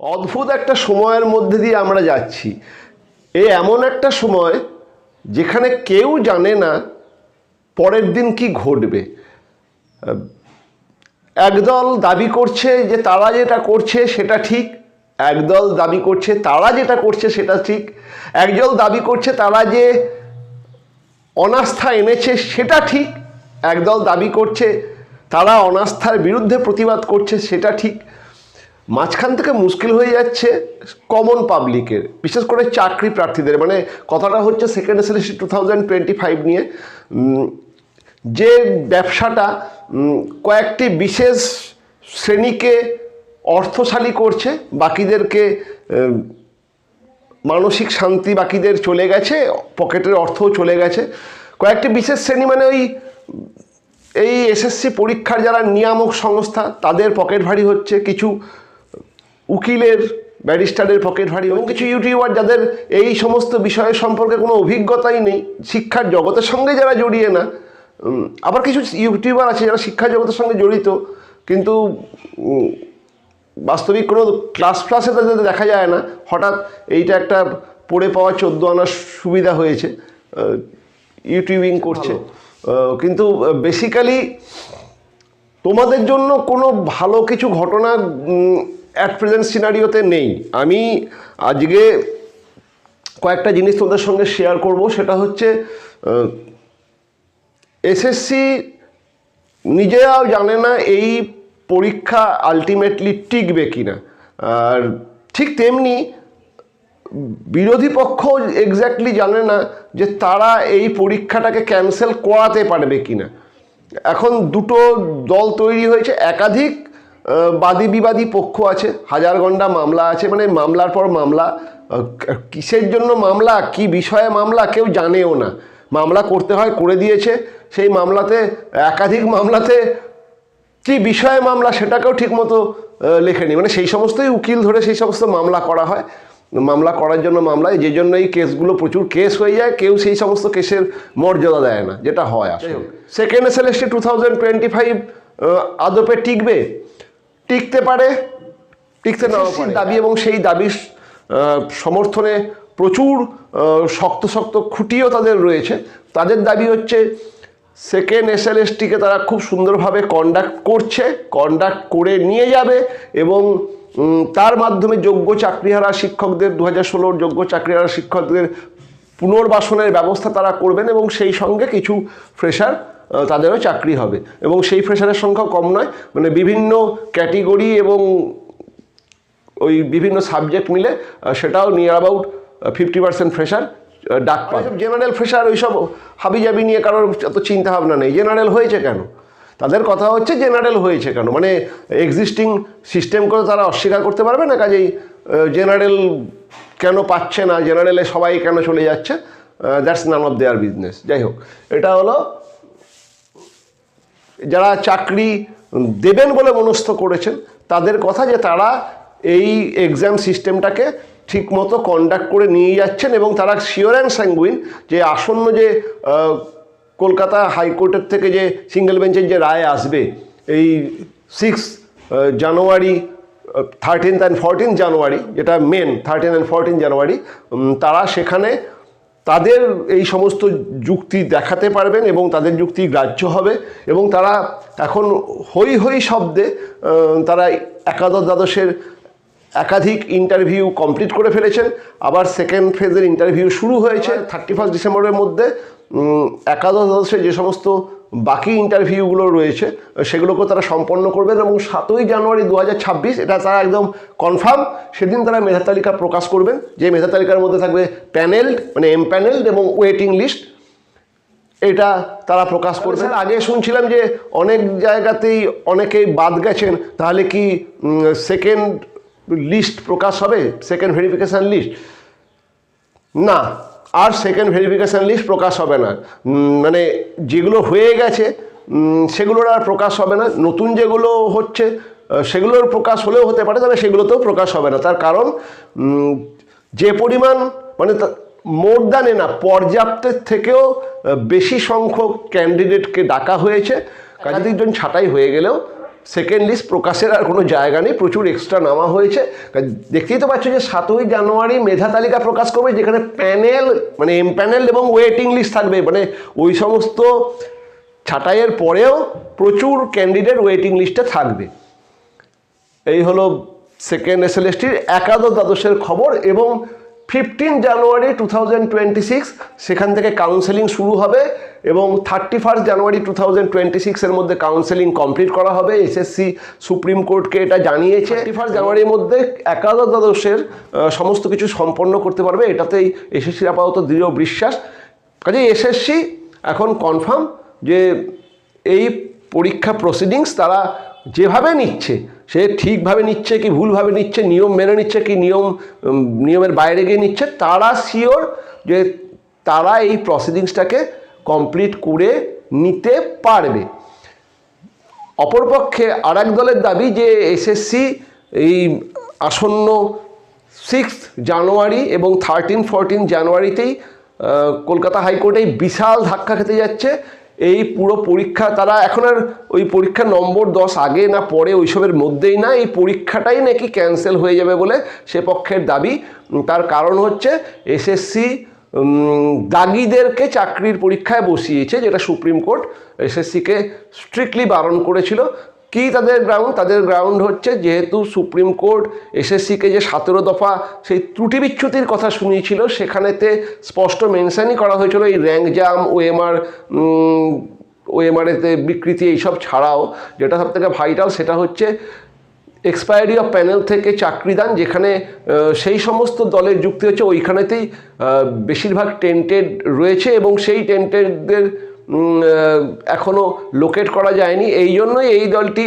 অদ্ভুত একটা সময়ের মধ্যে দিয়ে আমরা যাচ্ছি। এ এমন একটা সময় যেখানে কেউ জানে না পরের দিন কি ঘটবে। একদল দাবি করছে যে তারা যেটা করছে সেটা ঠিক, একদল দাবি করছে তারা যেটা করছে সেটা ঠিক, একদল দাবি করছে তারা যে অনাস্থা এনেছে সেটা ঠিক, একদল দাবি করছে তারা অনাস্থার বিরুদ্ধে প্রতিবাদ করছে সেটা ঠিক মাঝখান থেকে মুশকিল হয়ে যাচ্ছে কমন পাবলিকের বিশেষ করে চাকরি প্রার্থীদের। মানে কথাটা হচ্ছে second SLC two thousand twenty five নিয়ে যে ব্যবসাটা কয়েকটি বিশেষ শ্রেণীকে অর্থশালী করছে, বাকিদেরকে মানসিক শান্তি বাকিদের চলে গেছে, পকেটের অর্থও চলে গেছে। কয়েকটি বিশেষ শ্রেণি মানে ওই, এই এসএসসি পরীক্ষার যারা নিয়ামক সংস্থা, তাদের পকেট ভারী হচ্ছে। কিছু উকিলের ব্যারিস্টারের পকেট ভারী এবং কিছু ইউটিউবার যাদের এই সমস্ত বিষয়ের সম্পর্কে কোনো অভিজ্ঞতাই নেই। শিক্ষার জগতের সঙ্গে যারা জড়িয়ে না আবার কিছু ইউটিউবার আছে যারা শিক্ষা জগতের সঙ্গে জড়িত কিন্তু বাস্তবিক কোনো ক্লাস ক্লাসে তাদের দেখা যায় না। হঠাৎ এইটা একটা পড়ে পাওয়া চোদ্দ আনার সুবিধা হয়েছে ইউটিউবিং করছে। কিন্তু বেসিক্যালি তোমাদের জন্য কোনো ভালো কিছু ঘটনা অ্যাট প্রেজেন্ট সিনারিওতে নেই। আমি আজকে কয়েকটা জিনিস তোমাদের সঙ্গে শেয়ার করব। সেটা হচ্ছে এসএসসি নিজেরাও জানে না এই পরীক্ষা আলটিমেটলি টিকবে কি না আর ঠিক তেমনি বিরোধী পক্ষ এক্স্যাক্টলি জানে না যে তারা এই পরীক্ষাটাকে ক্যান্সেল করাতে পারবে কি না এখন দুটো দল তৈরি হয়েছে, একাধিক বাদী বিবাদী পক্ষ আছে হাজার ঘণ্টা মামলা আছে মানে মামলার পর মামলা কিসের জন্য মামলা কি বিষয়ে মামলা কেউ জানেও না। মামলা করতে হয় করে দিয়েছে সেই মামলাতে একাধিক মামলাতে কি বিষয়ে মামলা সেটাকেও ঠিকমতো লেখেনি। মানে সেই সমস্তই উকিল ধরে সেই সমস্ত মামলা করা হয়। মামলা করার জন্য মামলায় যে জন্য এই কেসগুলো প্রচুর কেস হয়ে যায় কেউ সেই সমস্ত কেসের মর্যাদা দেয় না যেটা হয় আসলে। Second S L two thousand twenty five আদপে টিকবে। টিকতে পারে টিকতে নাও দাবি এবং সেই দাবির সমর্থনে প্রচুর শক্ত শক্ত খুঁটিও তাদের রয়েছে। তাদের দাবি হচ্ছে সেকেন্ড এস এল এসএলএসটিকে তারা খুব সুন্দরভাবে কন্ডাক্ট করছে কন্ডাক্ট করে নিয়ে যাবে এবং তার মাধ্যমে যোগ্য চাকরিহারা শিক্ষকদের দু হাজার ষোলোর যোগ্য চাকরিহারা শিক্ষকদের পুনর্বাসনের ব্যবস্থা তারা করবেন এবং সেই সঙ্গে কিছু ফ্রেশার তাদেরও চাকরি হবে। এবং সেই ফ্রেশারের সংখ্যাও কম নয়। মানে বিভিন্ন ক্যাটেগরি এবং ওই বিভিন্ন সাবজেক্ট মিলে সেটাও near about fifty percent fresher ডাক জেনারেল ফ্রেশার ওইসব হাবিজাবি নিয়ে কারোর এত চিন্তা ভাবনা নেই। জেনারেল হয়েছে কেন? তাদের কথা হচ্ছে জেনারেল হয়েছে কেন? মানে এক্সিস্টিং সিস্টেম করে তারা অস্বীকার করতে পারবে না? কাজেই জেনারেল কেন পাচ্ছে না? জেনারেলে সবাই কেন চলে যাচ্ছে? That's none of their business যাই হোক, এটা হলো যারা চাকরি দেবেন বলে মনস্থ করেছেন, তাদের কথা যে তারা এই এক্সাম সিস্টেমটাকে ঠিকমতো কন্ডাক্ট করে নিয়ে যাচ্ছেন এবং তারা শিওর অ্যান্ড স্যাঙ্গুইন যে আসন্ন যে কলকাতা হাইকোর্টের থেকে যে সিঙ্গেল বেঞ্চের যে রায় আসবে, এই six January thirteenth and fourteen January, যেটা main thirteen and fourteen January তারা সেখানে তাদের এই সমস্ত যুক্তি দেখাতে পারবেন এবং তাদের যুক্তি গ্রাহ্য হবে এবং তারা এখন হই হই শব্দে তারা একাদশ দ্বাদশের একাধিক ইন্টারভিউ কমপ্লিট করে ফেলেছেন। আবার সেকেন্ড ফেজের ইন্টারভিউ শুরু হয়েছে থার্টি ফার্স্ট ডিসেম্বরের মধ্যে। একাদশ দ্বাদশের যে সমস্ত বাকি ইন্টারভিউগুলো রয়েছে সেগুলোকেও তারা সম্পন্ন করবেন এবং সাতই জানুয়ারি দু হাজার ছাব্বিশ এটা তারা একদম কনফার্ম সেদিন তারা মেধা তালিকা প্রকাশ করবেন যে মেধা তালিকার মধ্যে থাকবে প্যানেলড মানে এম প্যানেলড এবং ওয়েটিং লিস্ট এটা তারা প্রকাশ করবে আগে শুনছিলাম যে অনেক জায়গাতেই অনেকেই বাদ গেছেন তাহলে কি সেকেন্ড লিস্ট প্রকাশ হবে সেকেন্ড ভেরিফিকেশান লিস্ট না। আর সেকেন্ড ভেরিফিকেশান লিস্ট প্রকাশ হবে না। মানে যেগুলো হয়ে গেছে সেগুলোর আর প্রকাশ হবে না। নতুন যেগুলো হচ্ছে সেগুলোর প্রকাশ হলেও হতে পারে, তবে সেগুলোতেও প্রকাশ হবে না। তার কারণ যে পরিমাণ মানে মোর দ্যান না পর্যাপ্তের থেকেও বেশি সংখ্যক ক্যান্ডিডেটকে ডাকা হয়েছে। একাধিকজন ছাঁটাই হয়ে গেলেও সেকেন্ড লিস্ট প্রকাশের আর কোনো জায়গা নেই, প্রচুর এক্সট্রা নামা হয়েছে। দেখতেই তো পাচ্ছ যে সাতই জানুয়ারি মেধা তালিকা প্রকাশ করবে, যেখানে প্যানেল মানে এম প্যানেল এবং ওয়েটিং লিস্ট থাকবে। মানে ওই সমস্ত ছাঁটাইয়ের পরেও প্রচুর ক্যান্ডিডেট ওয়েটিং লিস্টে থাকবে। এই হলো সেকেন্ড এসএলএসটির একাদশ দ্বাদশের খবর এবং fifteen January two thousand twenty six সেখান থেকে কাউন্সেলিং শুরু হবে এবং thirty first January two thousand twenty সিক্সের মধ্যে কাউন্সেলিং কমপ্লিট করা হবে। এসএসসি সুপ্রিম কোর্টকে এটা জানিয়েছে। থার্টি ফার্স্ট জানুয়ারির মধ্যে একাদশ দ্বাদশের সমস্ত কিছু সম্পন্ন করতে পারবে। এটাতেই এসএসসির আপাতত দৃঢ় বিশ্বাস। কাজে এসএসসি এখন কনফার্ম যে এই পরীক্ষা প্রসিডিংস তারা যেভাবে নিচ্ছে সে ঠিকভাবে নিচ্ছে কি ভুলভাবে নিচ্ছে, নিয়ম মেনে নিচ্ছে কি নিয়ম নিয়মের বাইরে গিয়ে নিচ্ছে, তারা শিওর যে তারা এই প্রসিডিংসটাকে কমপ্লিট করে নিতে পারবে। অপরপক্ষে আর এক দলের দাবি যে এসএসসি এই আসন্ন সিক্স জানুয়ারি এবং থার্টিন ফোরটিন জানুয়ারিতেই কলকাতা হাইকোর্টে বিশাল ধাক্কা খেতে যাচ্ছে। এই পুরো পরীক্ষা, তারা এখন আর ওই পরীক্ষার নম্বর দশ আগে না পরে ওইসবের মধ্যেই না, এই পরীক্ষাটাই নাকি ক্যান্সেল হয়ে যাবে বলে সে পক্ষের দাবি। তার কারণ হচ্ছে এসএসসি দাগিদেরকে চাকরির পরীক্ষায় বসিয়েছে, যেটা সুপ্রিম কোর্ট এসএসসিকে স্ট্রিক্টলি বারণ করেছিল। কি তাদের গ্রাউন্ড তাদের গ্রাউন্ড হচ্ছে যেহেতু সুপ্রিম কোর্ট এসএসসিকে যে সতেরো দফা সেই ত্রুটি বিচ্যুতির কথা শুনিয়েছিল, সেখানেতে স্পষ্ট মেনশনই করা হয়েছিল এই র্যাঙ্ক জাম ওএমআর ওএমআরেতে বিকৃতি এইসব ছাড়াও। যেটা সবথেকে ভাইটাল সেটা হচ্ছে এক্সপায়ারি অফ প্যানেল থেকে চাকরিদান, যেখানে সেই সমস্ত দলের যুক্তি হচ্ছে ওইখানেতেই বেশিরভাগ টেন্টেড রয়েছে এবং সেই টেন্টেডদের এখনও লোকেট করা যায়নি। এই জন্যই এই দলটি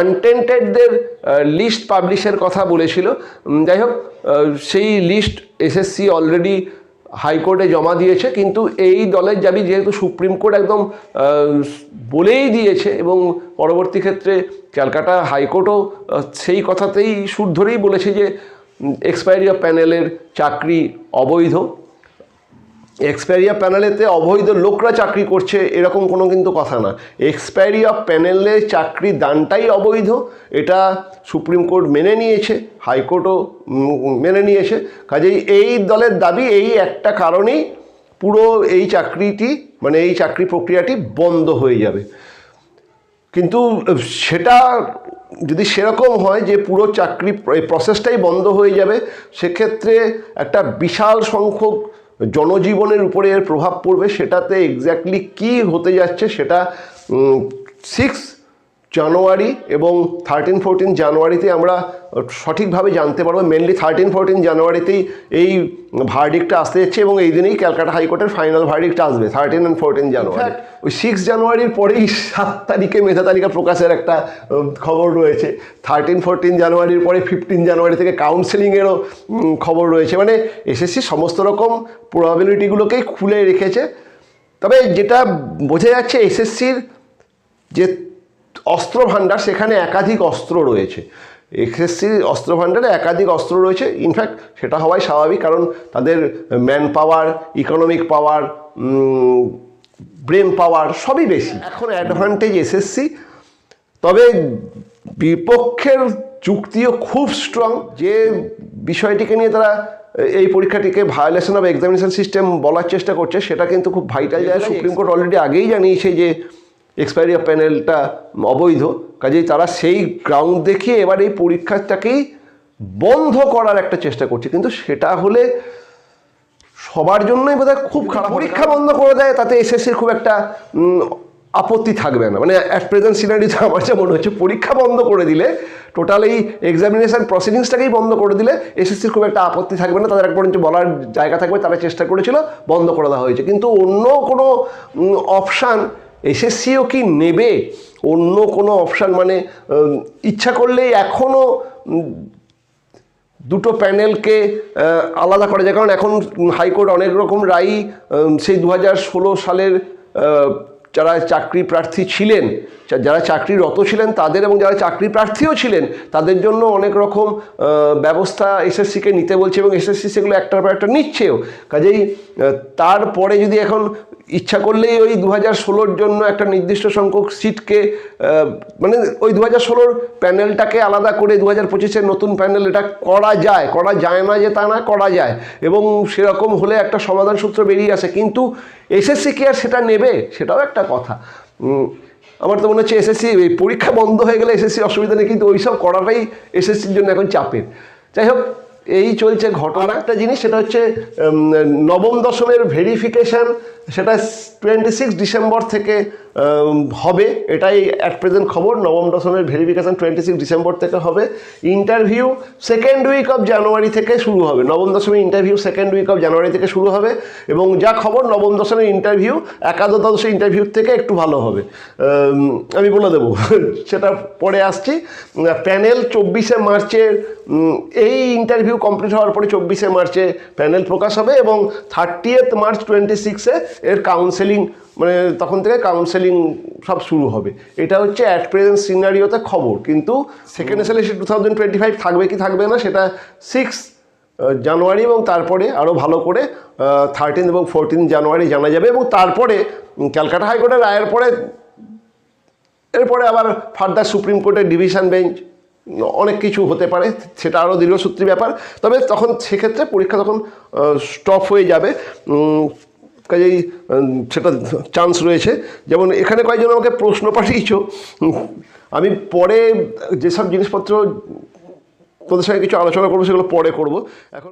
আনটেন্টেডদের লিস্ট পাবলিশের কথা বলেছিল। যাই হোক সেই লিস্ট এসএসসি অলরেডি হাইকোর্টে জমা দিয়েছে, কিন্তু এই দলের দাবি যেহেতু সুপ্রিম কোর্ট একদম বলেই দিয়েছে এবং পরবর্তী ক্ষেত্রে ক্যালকাটা হাইকোর্টও সেই কথাতেই সুর ধরেই বলেছে যে এক্সপায়ারি অফ প্যানেলের চাকরি অবৈধ। এক্সপায়ারিয়া প্যানেলেতে অবৈধ লোকরা চাকরি করছে, এরকম কোনো কিন্তু কথা না। এক্সপায়ারি অফ প্যানেলে চাকরি দানটাই অবৈধ, এটা সুপ্রিম কোর্ট মেনে নিয়েছে, হাইকোর্টও মেনে নিয়েছে। কাজেই এই দলের দাবি, এই একটা কারণেই পুরো এই চাকরিটি মানে এই চাকরি প্রক্রিয়াটি বন্ধ হয়ে যাবে। কিন্তু সেটা যদি সেরকম হয় যে পুরো চাকরি প্রসেসটাই বন্ধ হয়ে যাবে, সেক্ষেত্রে একটা বিশাল সংখ্যক জনজীবনের উপরে এর প্রভাব পড়বে সেটাতে এক্স্যাক্টলি কি হতে যাচ্ছে সেটা সিক্স জানুয়ারি এবং থার্টিন ফোরটিন জানুয়ারিতে আমরা সঠিকভাবে জানতে পারব। মেনলি থার্টিন ফোরটিন জানুয়ারিতেই এই ভার্ডিক্টটা আসতে যাচ্ছে এবং এই দিনেই ক্যালকাটা হাইকোর্টের ফাইনাল ভার্ডিক্ট আসবে থার্টিন অ্যান্ড ফোরটিন জানুয়ারি। ওই সিক্স জানুয়ারির পরেই সাত তারিখে মেধা তালিকা প্রকাশের একটা খবর রয়েছে। থার্টিন ফোরটিন জানুয়ারির পরে ফিফটিন জানুয়ারি থেকে কাউন্সেলিংয়েরও খবর রয়েছে। মানে এসএসসি সমস্ত রকম প্রবাবিলিটিগুলোকেই খুলে রেখেছে। তবে যেটা বোঝা যাচ্ছে এসএসসির যে অস্ত্র ভাণ্ডার সেখানে একাধিক অস্ত্র রয়েছে। এসএসসি অস্ত্র ভাণ্ডারে একাধিক অস্ত্র রয়েছে। ইনফ্যাক্ট সেটা হওয়াই স্বাভাবিক কারণ তাদের man power economic power brain power সবই বেশি। এখন অ্যাডভান্টেজ এসএসসি তবে বিপক্ষের যুক্তিও খুব স্ট্রং যে বিষয়টিকে নিয়ে তারা এই পরীক্ষাটিকে ভায়োলেশন অফ এক্সামিনেশন সিস্টেম বলার চেষ্টা করছে সেটা কিন্তু খুব ভাইটাল জায়গা। সুপ্রিম কোর্ট অলরেডি আগেই জানিয়েছে যে এক্সপায়ারি অফ প্যানেলটা অবৈধ। কাজেই তারা সেই গ্রাউন্ড দেখিয়ে এবার এই পরীক্ষাটাকেই বন্ধ করার একটা চেষ্টা করছে। কিন্তু সেটা হলে সবার জন্যই বোধহয় খুব খারাপ। পরীক্ষা বন্ধ করে দেয় তাতে এসএসসির খুব একটা আপত্তি থাকবে না। মানে অ্যাট প্রেজেন্ট সিনারিতে আমার যা মনে হচ্ছে পরীক্ষা বন্ধ করে দিলে টোটাল এই এক্সামিনেশন প্রসিডিংসটাকেই বন্ধ করে দিলে এসএসসির খুব একটা আপত্তি থাকবে না। তাদের এক পর্যন্ত বলার জায়গা থাকবে তারা চেষ্টা করেছিল বন্ধ করে দেওয়া হয়েছে। কিন্তু অন্য কোনো অপশান এসএসসিও কি নেবে? অন্য কোনো অপশান মানে ইচ্ছা করলে এখনও দুটো প্যানেলকে আলাদা করা যায়। কারণ এখন হাইকোর্ট অনেক রকম রায় সেই দু হাজার ষোলো সালের যারা চাকরি প্রার্থী ছিলেন যারা চাকরিরত ছিলেন তাদের এবং যারা চাকরি প্রার্থীও ছিলেন, তাদের জন্য অনেক রকম ব্যবস্থা এসএসসিকে নিতে বলছে এবং এসএসসি সেগুলো একটার পর একটা নিচ্ছেও। কাজেই তারপরে যদি এখন ইচ্ছা করলেই ওই দু হাজার ষোলোর জন্য একটা নির্দিষ্ট সংখ্যক সিটকে মানে ওই দু হাজার ষোলোর প্যানেলটাকে আলাদা করে দু হাজার পঁচিশের নতুন প্যানেল এটা করা যায় করা যায় না যে তা না, করা যায়। এবং সেরকম হলে একটা সমাধান সূত্র বেরিয়ে আসে। কিন্তু এসএসসি কি আর সেটা নেবে? সেটাও একটা কথা। আমার তো মনে হচ্ছে এসএসসি এই পরীক্ষা বন্ধ হয়ে গেলে এসএসসি অসুবিধা নেই, কিন্তু ওইসব করাটাই এসএসসির জন্য এখন চাপের। যাই হোক, এই চলছে ঘটনা। একটা জিনিস, সেটা হচ্ছে নবম দশমের ভেরিফিকেশান সেটা টোয়েন্টি সিক্স ডিসেম্বর থেকে হবে, এটাই অ্যাট প্রেজেন্ট খবর। নবম, দশমের ভেরিফিকেশান টোয়েন্টি সিক্স ডিসেম্বর থেকে হবে। Interview second week of January থেকে শুরু হবে। নবম, দশমের interview second week of January থেকে শুরু হবে এবং যা খবর নবম, দশমের ইন্টারভিউ একাদশ ইন্টারভিউ থেকে একটু ভালো হবে। আমি বলে দেবো, সেটা পরে আসছি। প্যানেল চব্বিশে মার্চের এই ইন্টারভিউ কমপ্লিট হওয়ার পরে চব্বিশে মার্চে প্যানেল প্রকাশ হবে এবং থার্টিয়েথ মার্চ টোয়েন্টি সিক্সে এর কাউন্সেলিং মানে তখন থেকে কাউন্সেলিং সব শুরু হবে। এটা হচ্ছে অ্যাট প্রেজেন্ট সিনারিওতে খবর কিন্তু second SLSC two thousand twenty five থাকবে কি থাকবে না সেটা সিক্স জানুয়ারি এবং তারপরে আরও ভালো করে থার্টিন এবং ফোরটিন জানুয়ারি জানা যাবে এবং তারপরে ক্যালকাটা হাইকোর্টের রায়ের পরে এরপরে আবার ফার্দার সুপ্রিম কোর্টের ডিভিশন বেঞ্চ অনেক কিছু হতে পারে সেটা আরও দীর্ঘসূত্রী ব্যাপার। তবে তখন সেক্ষেত্রে পরীক্ষা তখন স্টপ হয়ে যাবে। কাজেই সেটা চান্স রয়েছে। যেমন এখানে কয়েকজন আমাকে প্রশ্ন পাঠিয়েছ। আমি পরে যেসব জিনিসপত্র তোদের সঙ্গে কিছু আলোচনা করব, সেগুলো পরে করব। এখন